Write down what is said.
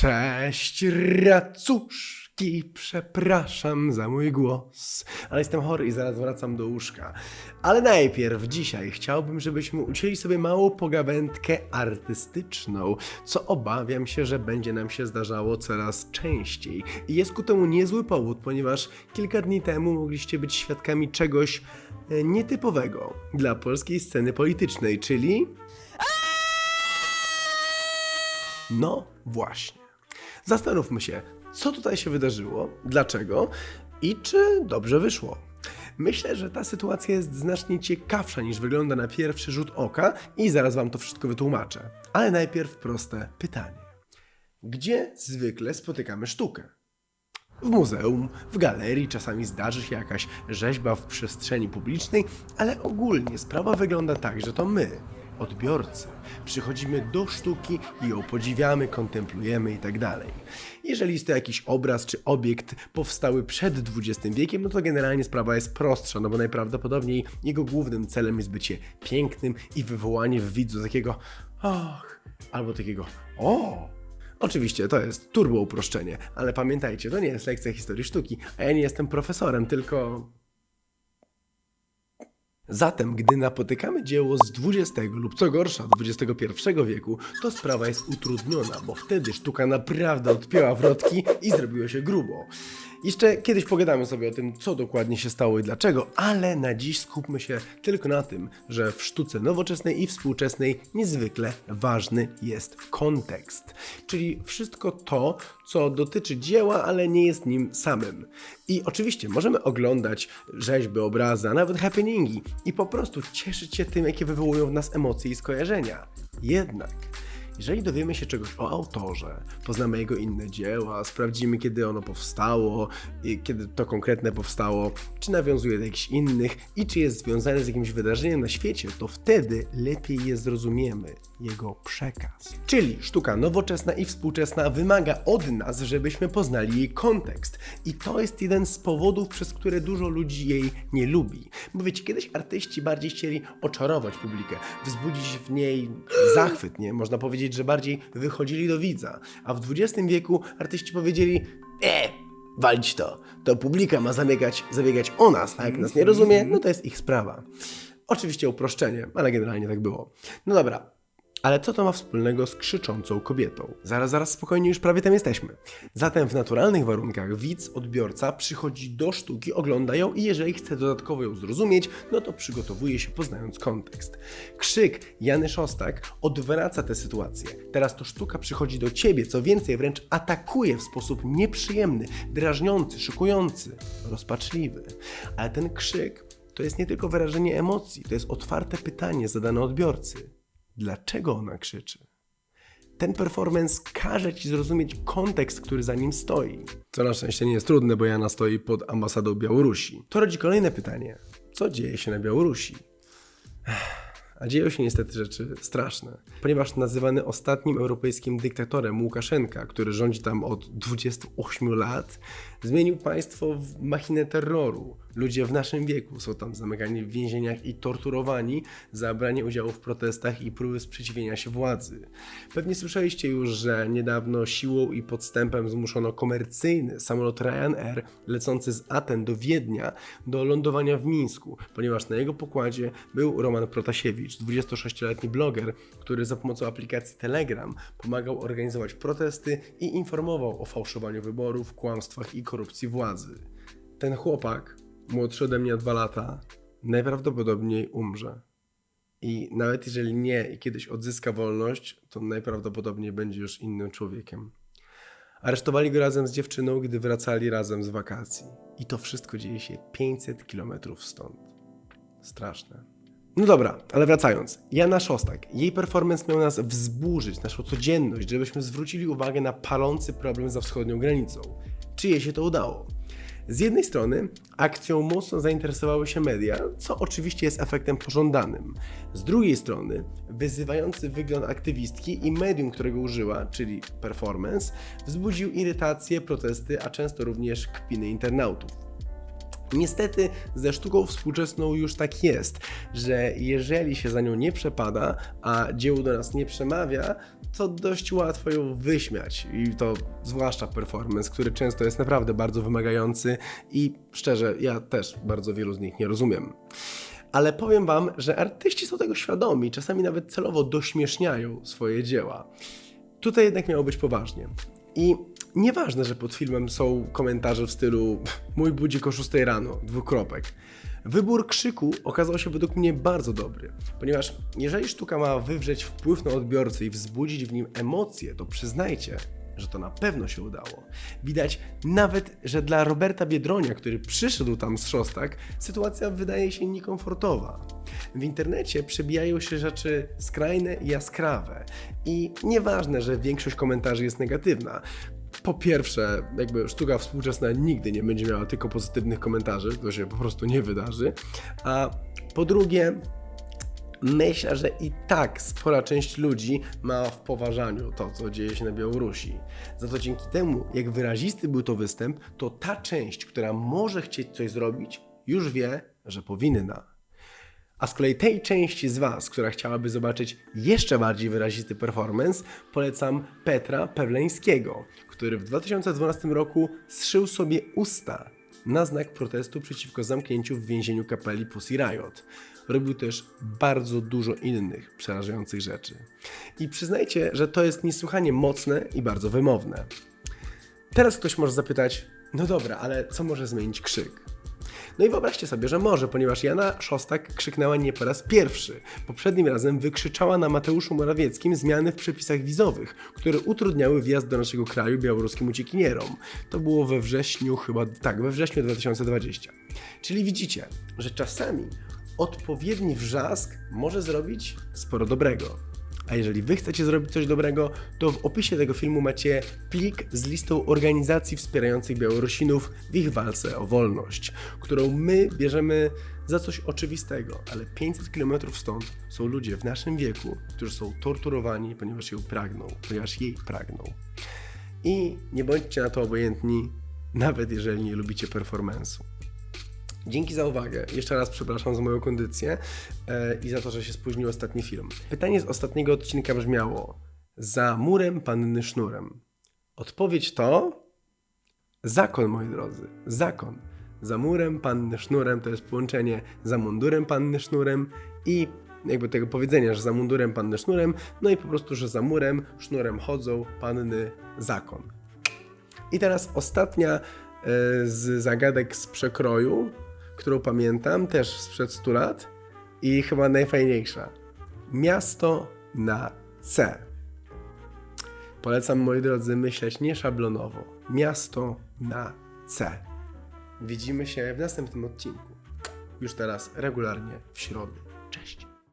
Cześć, racuszki, przepraszam za mój głos, ale jestem chory i zaraz wracam do łóżka. Ale najpierw dzisiaj chciałbym, żebyśmy ucięli sobie małą pogawędkę artystyczną, co obawiam się, że będzie nam się zdarzało coraz częściej. I jest ku temu niezły powód, ponieważ kilka dni temu mogliście być świadkami czegoś e, nietypowego dla polskiej sceny politycznej, czyli no właśnie. Zastanówmy się, co tutaj się wydarzyło, dlaczego i czy dobrze wyszło. Myślę, że ta sytuacja jest znacznie ciekawsza niż wygląda na pierwszy rzut oka i zaraz wam to wszystko wytłumaczę. Ale najpierw proste pytanie. Gdzie zwykle spotykamy sztukę? W muzeum, w galerii czasami zdarzy się jakaś rzeźba w przestrzeni publicznej, ale ogólnie sprawa wygląda tak, że to my, odbiorcy, przychodzimy do sztuki i ją podziwiamy, kontemplujemy i tak. Jeżeli jest to jakiś obraz czy obiekt powstały przed XX wiekiem, no to generalnie sprawa jest prostsza, no bo najprawdopodobniej jego głównym celem jest bycie pięknym i wywołanie w widzu takiego och, albo takiego o, Oczywiście to jest turbo uproszczenie, ale pamiętajcie, to nie jest lekcja historii sztuki, a ja nie jestem profesorem, tylko. Zatem, gdy napotykamy dzieło z XX lub co gorsza XXI wieku, to sprawa jest utrudniona, bo wtedy sztuka naprawdę odpięła wrotki i zrobiło się grubo. Jeszcze kiedyś pogadamy sobie o tym, co dokładnie się stało i dlaczego, ale na dziś skupmy się tylko na tym, że w sztuce nowoczesnej i współczesnej niezwykle ważny jest kontekst, czyli wszystko to, co dotyczy dzieła, ale nie jest nim samym. I oczywiście możemy oglądać rzeźby, obrazy, a nawet happeningi i po prostu cieszyć się tym, jakie wywołują w nas emocje i skojarzenia. Jednak jeżeli dowiemy się czegoś o autorze, poznamy jego inne dzieła, sprawdzimy kiedy ono powstało, kiedy to konkretne powstało, czy nawiązuje do jakichś innych i czy jest związane z jakimś wydarzeniem na świecie, to wtedy lepiej je zrozumiemy, jego przekaz. Czyli sztuka nowoczesna i współczesna wymaga od nas, żebyśmy poznali jej kontekst. I to jest jeden z powodów, przez które dużo ludzi jej nie lubi. Bo wiecie, kiedyś artyści bardziej chcieli oczarować publikę, wzbudzić w niej zachwyt, nie? Można powiedzieć, że bardziej wychodzili do widza. A w XX wieku artyści powiedzieli, e, walić to, to publika ma zabiegać, zabiegać o nas, a jak nas nie rozumie, no to jest ich sprawa. Oczywiście uproszczenie, ale generalnie tak było. No dobra, ale co to ma wspólnego z krzyczącą kobietą? Zaraz, zaraz, spokojnie, już prawie tam jesteśmy. Zatem w naturalnych warunkach widz, odbiorca przychodzi do sztuki, ogląda ją i jeżeli chce dodatkowo ją zrozumieć, no to przygotowuje się poznając kontekst. Krzyk Jany Szostak odwraca tę sytuację. Teraz to sztuka przychodzi do ciebie, co więcej, wręcz atakuje w sposób nieprzyjemny, drażniący, szykujący, rozpaczliwy. Ale ten krzyk to jest nie tylko wyrażenie emocji, to jest otwarte pytanie zadane odbiorcy dlaczego ona krzyczy. Ten performance każe ci zrozumieć kontekst, który za nim stoi. Co na szczęście nie jest trudne, bo Jana stoi pod ambasadą Białorusi. To rodzi kolejne pytanie: co dzieje się na Białorusi? A dzieją się niestety rzeczy straszne, ponieważ nazywany ostatnim europejskim dyktatorem Łukaszenka, który rządzi tam od 28 lat, zmienił państwo w machinę terroru. Ludzie w naszym wieku są tam zamykani w więzieniach i torturowani za branie udziału w protestach i próby sprzeciwienia się władzy. Pewnie słyszeliście już, że niedawno siłą i podstępem zmuszono komercyjny samolot Ryanair lecący z Aten do Wiednia do lądowania w Mińsku, ponieważ na jego pokładzie był Roman Protasiewicz, 26-letni bloger, który za pomocą aplikacji Telegram pomagał organizować protesty i informował o fałszowaniu wyborów, kłamstwach i korupcji władzy. Ten chłopak, młodszy ode mnie o dwa lata, najprawdopodobniej umrze. I nawet jeżeli nie i kiedyś odzyska wolność, to najprawdopodobniej będzie już innym człowiekiem. Aresztowali go razem z dziewczyną, gdy wracali razem z wakacji. I to wszystko dzieje się 500 kilometrów stąd. Straszne. No dobra, ale wracając. Jana Szostak. Jej performance miał nas wzburzyć, naszą codzienność, żebyśmy zwrócili uwagę na palący problem za wschodnią granicą. Czy jej się to udało? Z jednej strony akcją mocno zainteresowały się media, co oczywiście jest efektem pożądanym. Z drugiej strony wyzywający wygląd aktywistki i medium, którego użyła, czyli performance, wzbudził irytację, protesty, a często również kpiny internautów. Niestety ze sztuką współczesną już tak jest, że jeżeli się za nią nie przepada, a dzieło do nas nie przemawia, to dość łatwo ją wyśmiać. I to zwłaszcza performance, który często jest naprawdę bardzo wymagający i szczerze, ja też bardzo wielu z nich nie rozumiem. Ale powiem Wam, że artyści są tego świadomi, czasami nawet celowo dośmieszniają swoje dzieła. Tutaj jednak miało być poważnie. I nieważne, że pod filmem są komentarze w stylu mój budzik o 6 rano, dwukropek. Wybór krzyku okazał się według mnie bardzo dobry, ponieważ jeżeli sztuka ma wywrzeć wpływ na odbiorcę i wzbudzić w nim emocje, to przyznajcie, że to na pewno się udało. Widać nawet, że dla Roberta Biedronia, który przyszedł tam z Szostak, sytuacja wydaje się niekomfortowa. W internecie przebijają się rzeczy skrajne i jaskrawe. I nieważne, że większość komentarzy jest negatywna. Po pierwsze, jakby sztuka współczesna nigdy nie będzie miała tylko pozytywnych komentarzy, to się po prostu nie wydarzy. A po drugie, Myślę, że i tak spora część ludzi ma w poważaniu to, co dzieje się na Białorusi. Za to dzięki temu, jak wyrazisty był to występ, to ta część, która może chcieć coś zrobić, już wie, że powinna. A z kolei tej części z Was, która chciałaby zobaczyć jeszcze bardziej wyrazisty performance, polecam Petra Pawleńskiego, który w 2012 roku zszył sobie usta na znak protestu przeciwko zamknięciu w więzieniu kapeli Pussy Riot. Robił też bardzo dużo innych przerażających rzeczy. I przyznajcie, że to jest niesłychanie mocne i bardzo wymowne. Teraz ktoś może zapytać, no dobra, ale co może zmienić krzyk? No i wyobraźcie sobie, że może, ponieważ Jana Szostak krzyknęła nie po raz pierwszy. Poprzednim razem wykrzyczała na Mateuszu Morawieckim zmiany w przepisach wizowych, które utrudniały wjazd do naszego kraju białoruskim uciekinierom. To było we wrześniu chyba, tak, we wrześniu 2020. Czyli widzicie, że czasami odpowiedni wrzask może zrobić sporo dobrego. A jeżeli wy chcecie zrobić coś dobrego, to w opisie tego filmu macie plik z listą organizacji wspierających Białorusinów w ich walce o wolność, którą my bierzemy za coś oczywistego, ale 500 km stąd są ludzie w naszym wieku, którzy są torturowani, ponieważ ją pragną, ponieważ jej pragną. I nie bądźcie na to obojętni, nawet jeżeli nie lubicie performance'u. Dzięki za uwagę. Jeszcze raz przepraszam za moją kondycję e, i za to, że się spóźnił ostatni film. Pytanie z ostatniego odcinka brzmiało: Za murem panny sznurem. Odpowiedź to zakon, moi drodzy. Zakon. Za murem panny sznurem to jest połączenie za mundurem panny sznurem i jakby tego powiedzenia, że za mundurem panny sznurem, no i po prostu, że za murem sznurem chodzą panny zakon. I teraz ostatnia e, z zagadek z przekroju, którą pamiętam też sprzed 100 lat i chyba najfajniejsza. Miasto na C. Polecam, moi drodzy, myśleć nie szablonowo. Miasto na C. Widzimy się w następnym odcinku. Już teraz regularnie w środę.